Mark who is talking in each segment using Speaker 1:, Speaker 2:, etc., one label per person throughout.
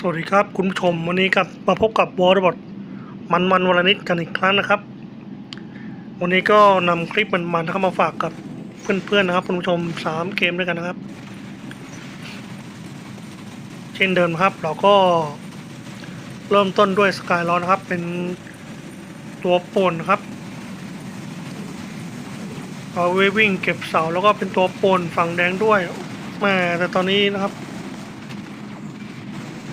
Speaker 1: สวัสดีครับคุณผู้ชมวันนี้กับมาพบกับวอร์บอทมันมันวันละนิดกันอีกครั้งนะครับ วันนี้ก็นำคลิปมันมันเข้ามาฝากกับเพื่อนๆนะครับ คุณผู้ชมสามเกมด้วยกันนะครับ เช่นเดิมนะครับ เราก็เริ่มต้นด้วยสกายลอนนะครับ เป็นตัวป่นนะครับเอาไว้วิ่งเก็บเสาแล้วก็เป็นตัวป่นฝั่งแดงด้วยแม่แต่ตอนนี้นะครับ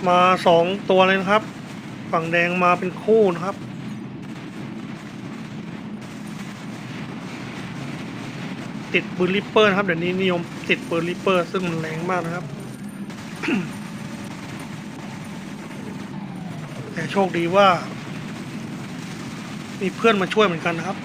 Speaker 1: มาสองตัวเลยนะครับ ฝั่งแดงมาเป็นคู่นะครับ ติดปืนริปเปอร์นะครับเดี๋ยวนี้นิยมติดปืนริปเปอร์ซึ่งมันแรงมากนะครับ แต่โชคดีว่า มีเพื่อนมาช่วยเหมือนกันนะครับ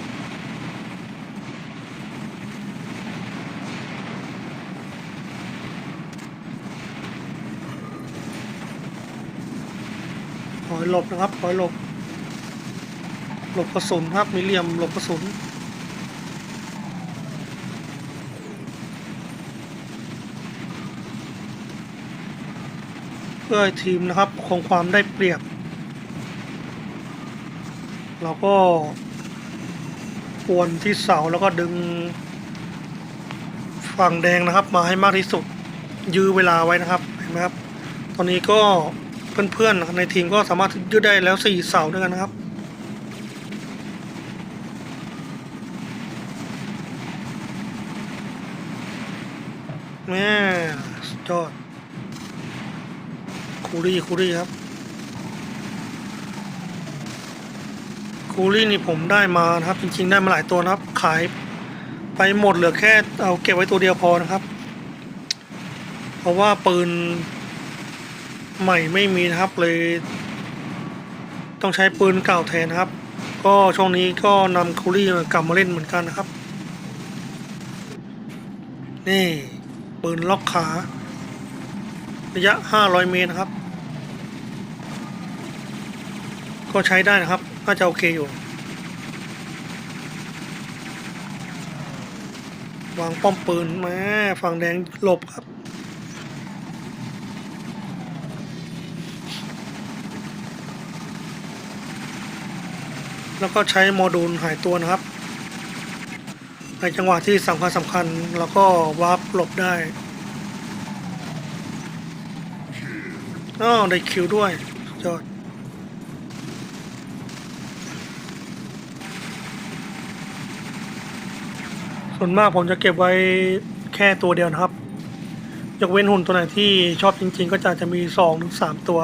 Speaker 1: ถอยหลบนะครับถอยหลบ หลบกระสุนครับ มีเหลี่ยมหลบกระสุนเพื่อทีมนะครับคงความได้เปรียบ เราก็ปวนที่เสาแล้วก็ดึงฝั่งแดงนะครับ มาให้มากที่สุดยื้อเวลาไว้นะครับเห็นไหมครับ ตอนนี้ก็ เพื่อนๆในทีมก็สามารถยืดได้แล้วสี่เสาด้วยกันนะครับแม่สุดยอดคูรี่คูรี่ครับ คูรี่นี่ผมได้มานะครับ จริงๆได้มาหลายตัวนะครับ ขายไปหมดเหลือแค่เอาเก็บไว้ตัวเดียวพอนะครับ เพราะว่าปืน ใหม่ไม่มีนะครับเลย ต้องใช้ปืนเก่าแทนครับ ก็ช่วงนี้ก็นำคูรี่กลับมาเล่นเหมือนกันนะครับ นี่ปืนล็อกขาระยะ 500 เมตรนะครับ ก็ใช้ได้นะครับ น่าจะโอเคอยู่ วางป้อมปืนมาฝั่งแดงหลบครับ แล้วก็ใช้โมดูลหายตัวนะครับ ในจังหวะที่สำคัญสำคัญแล้วก็วาร์ปหลบได้อ้าวได้คิวด้วยสุดยอดส่วนมากผมจะเก็บไว้แค่ตัวเดียวนะครับ ยกเว้นหุ่นตัวไหนที่ชอบจริงๆ ก็จะจะมีสองถึงสามตัว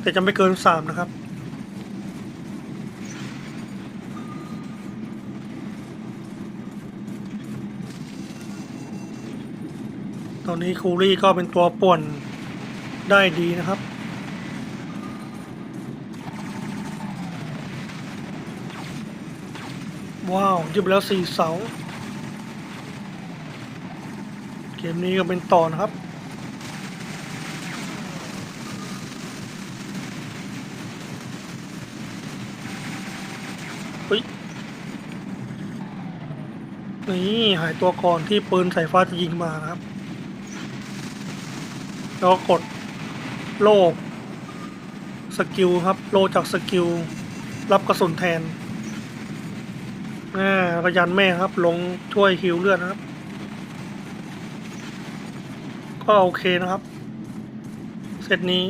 Speaker 1: แต่จะไม่เกินสามนะครับ ตอนนี้คูรี่ก็เป็นตัวป่วนได้ดีนะครับ ว้าวยึดไปแล้วสี่เสา เกมนี้ก็เป็นต่อนะครับเฮ้ยนี่หายตัวก่อนที่ปืนสายฟ้าจะยิงมานะครับ แล้วก็กดโล่สกิลครับ โล่จากสกิล รับกระสุนแทนอ่าระยันแม่ครับ ลงช่วยฮิวเลือดนะครับ ก็โอเคนะครับเซตนี้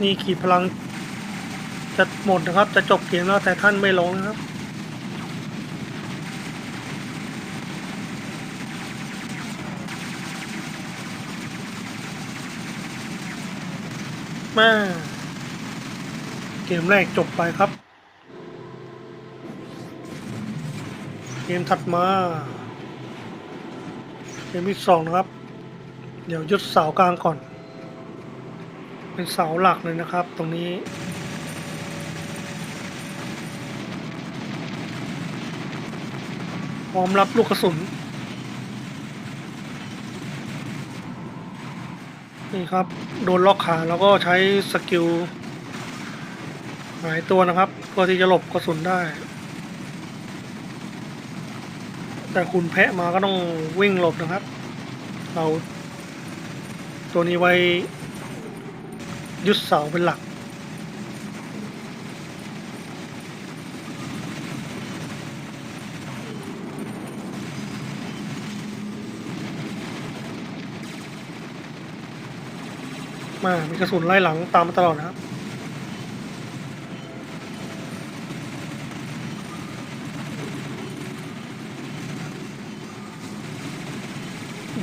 Speaker 1: นี่ขีดพลังจะหมดนะครับ จะจบเกมแล้วแต่ท่านไม่ลงนะครับ ม่เกมแรกจบไปครับ เกมถัดมา เกมที่สองนะครับ เดี๋ยวยึดเสากลางก่อน เป็นเสาหลักเลยนะครับ ตรงนี้พร้อมรับลูกกระสุน นี่ครับ โดนล็อกขาแล้วก็ใช้สกิลหายตัวนะครับเพื่อที่จะหลบกระสุนได้ แต่คุณแพะมาก็ต้องวิ่งหลบนะครับ เราตัวนี้ไว้ยึดเสาเป็นหลัก มามีกระสุนไล่หลังตามมาตลอดนะครับ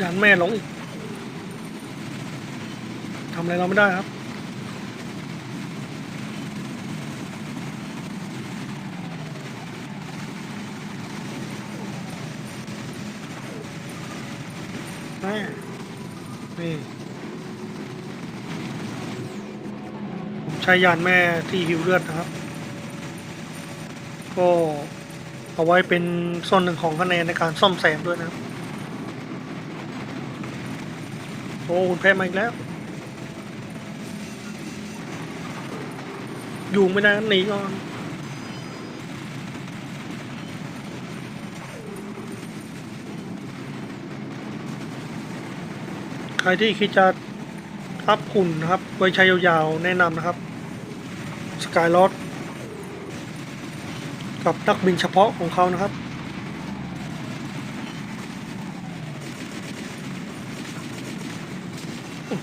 Speaker 1: ยันแม่หลงอีกทำอะไรเราไม่ได้ครับแม่นี่ ผม ใช้ยานแม่ที่หิวเลือดนะครับ ก็เอาไว้เป็นส่วนหนึ่งของคะแนนในการซ่อมแซมด้วยนะครับโอ้คุณแพ้มาอีกแล้ว อยู่ไม่ได้หนีก่อนใครที่คิดจะอัพหุ่นนะครับ ไว้ใช้ยาวๆ แนะนำนะครับ สกายลอดกับนักบินเฉพาะของเขานะครับ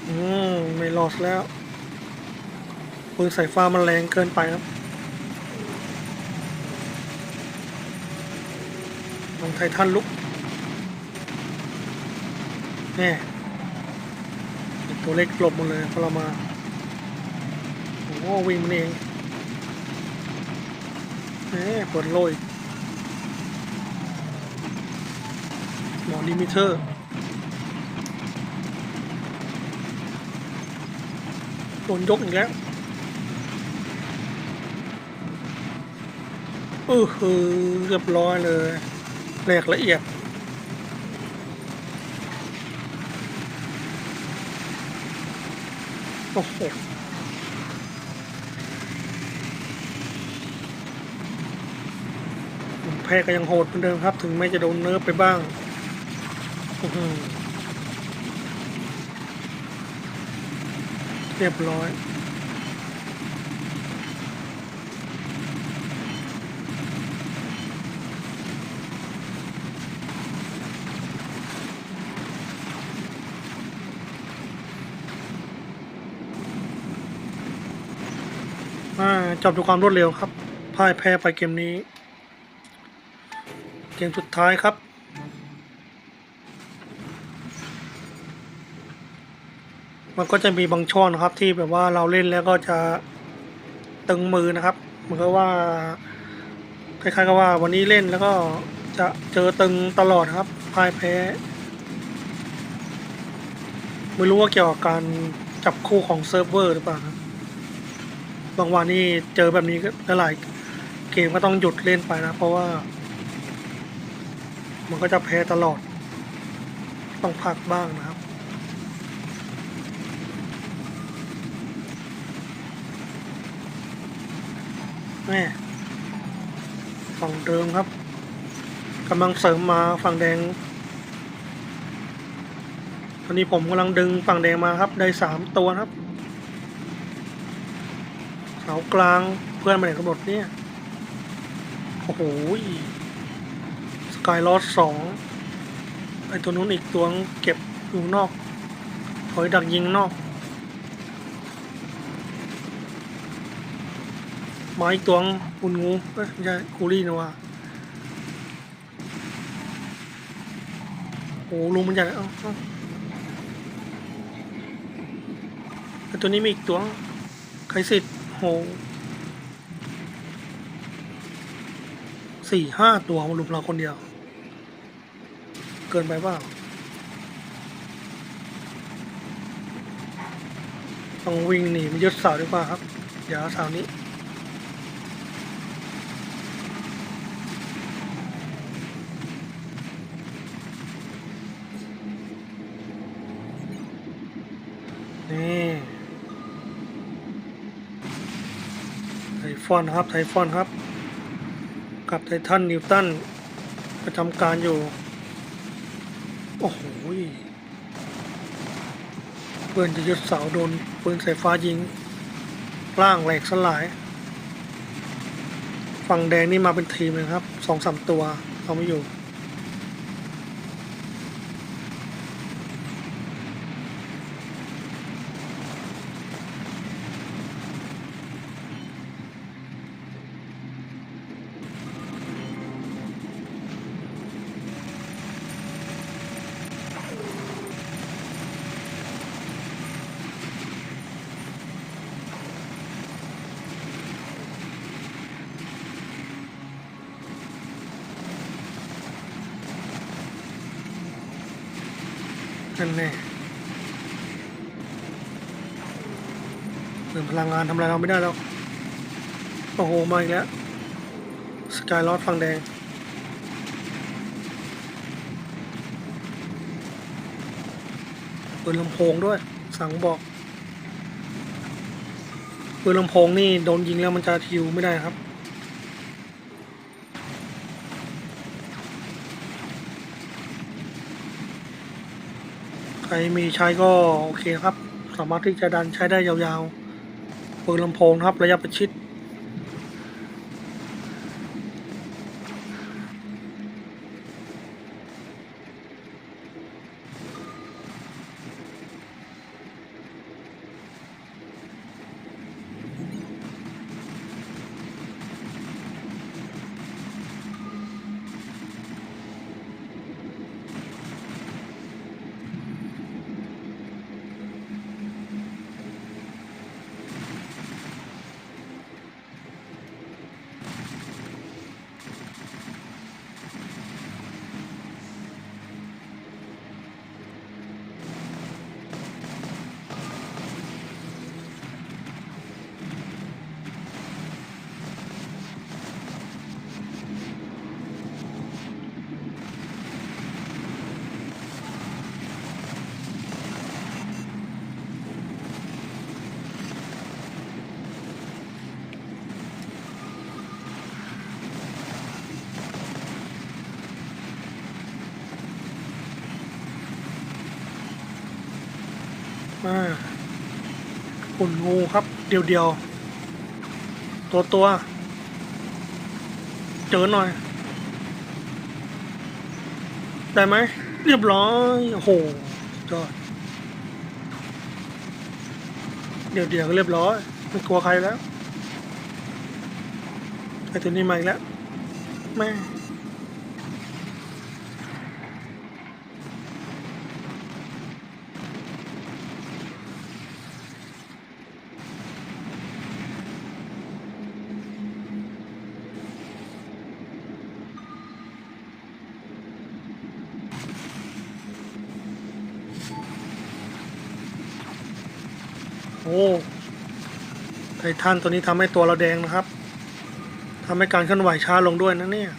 Speaker 1: อืมไม่รอดแล้วปืนสายฟ้ามันแรงเกินไปครับลองไททันลุกแน่ตัวเล็กหลบหมดเลยพอเรามา โอ้วิ่งมันเอง แหมปวดโลยหมอลิมิเตอร์โดนยกอีกแล้วเออคือเรียบร้อยเลยแหลกละเอียดโอ้โหผมแพ้ก็ยังโหดเหมือนเดิมครับ ถึงแม้จะโดนเนิร์ฟไปบ้างเรียบร้อยจบด้วยความรวดเร็วครับพ่ายแพ้ไปเกมนี้ กมสุดท้ายครับ มันก็จะมีบางช่วงนะครับที่แบบว่าเราเล่นแล้วก็จะตึงมือนะครับเหมือนกับว่าคล้ายๆกับว่าวันนี้เล่นแล้วก็จะเจอตึงตลอดครับพ่ายแพ้ ไม่รู้ว่าเกี่ยวกับการจับคู่ของเซิร์ฟเวอร์หรือเปล่าครับบางวันนี่เจอแบบนี้ก็หลายเกมก็ต้องหยุดเล่นไปนะ เพราะว่า มันก็จะแพ้ตลอด ต้องพักบ้างนะครับแม่ฝั่งเดิมครับกำลังเสริมมาฝั่งแดง ตอนนี้ผมกำลังดึงฝั่งแดงมาครับ ได้สามตัวครับเสากลางเพื่อนมาไหนกันหมดเนี่ย โอ้โห กายลอสสองไอตัวนู้นอีกตัวเก็บอยู่นอก ถอยดักยิงนอก มาอีกตัวอุนงูเอ้ยไม่ใช่คูรี่นะว่าโอ้ลุงมันใหญ่เอ้าเอ้าไอตัวนี้มีอีกตัวใครสิทธิ์โหสี่ห้าตัวมาลุมเราคนเดียว เกินไปเปล่าต้องวิ่งหนีมันยึดเสาดีกว่าครับเดี๋ยวเสานี้นี่ไทฟอนครับไทฟอนครับ กับไททันนิวตันประจำการอยู่ โอ้โหเพื่อนจะยึดเสาโดนปืนสายฟ้ายิง ร่างแหลกสลาย ฝั่งแดงนี่มาเป็นทีมเลยครับสองสามตัวเอาไม่อยู่ นั่นแน่เรื่องพลังงานทำอะไรเราไม่ได้แล้ว โอ้โห มาอีกแล้ว สกายลอดฟังแดง ปืนลำโพงด้วย สั่งบอก ปืนลำโพงนี่โดนยิงแล้วมันจะทิวไม่ได้ครับ ใครมีใช้ก็โอเคครับ สามารถที่จะดันใช้ได้ยาวๆปืนลำโพงครับระยะประชิด อ่าหุ่นงูครับ เดียวเดียวๆตัวตัวๆเจอหน่อย ได้ไหม เรียบร้อย โอ้โหยอดเดี๋ยวเดี๋ยวก็เรียบร้อย ไม่กลัวใครแล้วไอตัวนี้มาอีกแล้วแม่ โอ้ไททันตัวนี้ทำให้ตัวเราแดงนะครับทำให้การเคลื่อนไหวช้าลงด้วยนะเนี่ย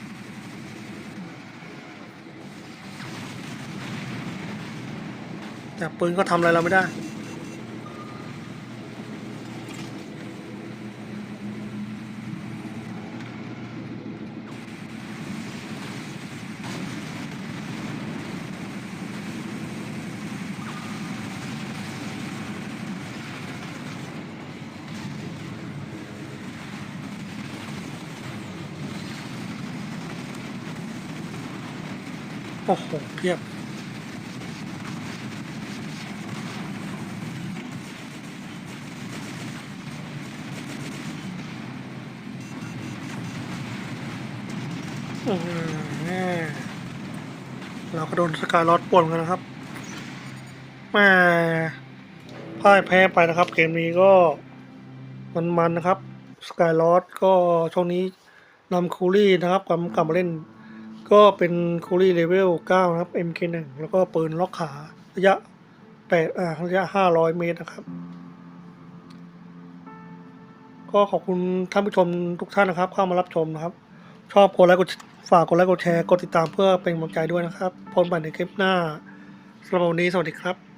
Speaker 1: แต่ปืนก็ทำอะไรเราไม่ได้ โอ้โหเพียบอืมเราก็โดนสกายลอดป่วนกันนะครับแม่พ่ายแพ้ไปนะครับ เกมนี้ก็มันๆนะครับ สกายลอดก็ช่วงนี้นำคูลี่นะครับกลับกลับมาเล่น ก็เป็นคูลี่เลเวล9นะครับ MK1 แล้วก็ปืนล็อกขาระยะ8อ่าระยะ 500 เมตรนะครับ ก็ขอบคุณท่านผู้ชมทุกท่านนะครับ เข้ามารับชมนะครับ ชอบกดไลค์กดฝากกดไลค์กดแชร์กดติดตามเพื่อเป็นกำลังใจด้วยนะครับพบกันใหม่ในคลิปหน้าสำหรับวันนี้สวัสดีครับ